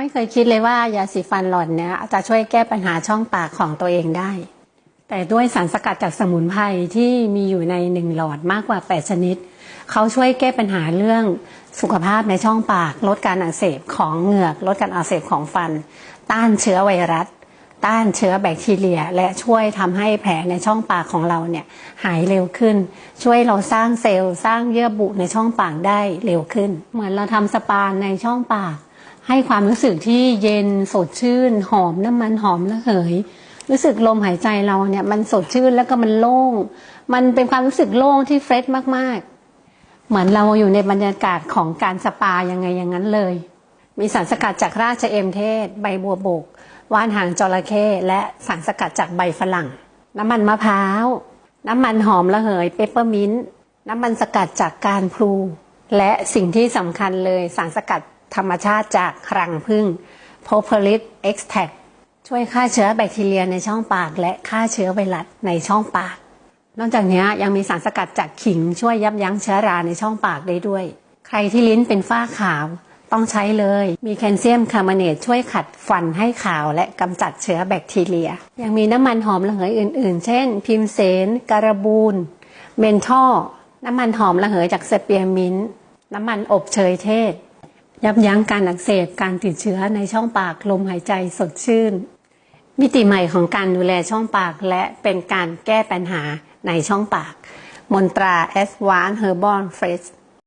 ไม่เคยคิดเลยว่ายาสีฟันหล่อนเนี่ยจะช่วยแก้ปัญหาช่องปากของตัวเองได้ แต่ด้วยสารสกัดจากสมุนไพรที่มีอยู่ในหนึ่งหลอดมากกว่า 8 ชนิด เขาช่วยแก้ปัญหาเรื่องสุขภาพในช่องปาก ลดการอักเสบของเหงือก ลดการอักเสบของฟัน ต้านเชื้อไวรัส ต้านเชื้อแบคทีเรีย และช่วยทำให้แผลในช่องปากของเราเนี่ยหายเร็วขึ้น ช่วยเราสร้างเซลล์ สร้างเยื่อบุในช่องปากได้เร็วขึ้น เหมือนเราทำสปาในช่องปาก ให้ความรู้สึกที่เย็นสดชื่น หอมน้ำมันหอมระเหย รู้สึกลมหายใจเราเนี่ย มันสดชื่นแล้วก็มันโล่ง มันเป็นความรู้สึกโล่งที่เฟรชมากๆ เหมือนเราอยู่ในบรรยากาศของการสปายังไงอย่างนั้นเลย มีสารสกัดจากราชเอมเทศ ใบบัวบกว่านหางจระเข้และสารสกัดจากใบฝรั่ง น้ำมันมะพร้าว น้ำมันหอมระเหยเปปเปอร์มินต์น้ำมันสกัดจากการพลูและสิ่งที่สำคัญเลยสารสกัด ธรรมชาติจากครังผึ้ง p o p u l i s extract ช่วยฆ่าเชื้อแบคทีเรียในช่องปาก และฆ่าเชื้อไวรัสในช่องปาก นอกจากนี้ยังมีสารสกัดจากขิงช่วยยับยั้งเชื้อราในช่องปากได้ด้วย ใครที่ลิ้นเป็นฝ้าขาวต้องใช้เลย มีแคลเซียมคาร์บอเนตช่วยขัดฟันให้ขาวและกำจัดเชื้อแบคทีเรีย ยังมีน้ำมันหอมระเหยอื่น ๆ เช่น พิมเสนการบูน เมนทอลน้ำมันหอมระเหยจากสเปียร์มินต์น้ำมันอบเชยเทศ ยับยั้งการอักเสบการติดเชื้อในช่องปากลมหายใจสดชื่น มิติใหม่ของการดูแลช่องปากและเป็นการแก้ปัญหาในช่องปาก มนตรา a d v a n c e Herbal Fresh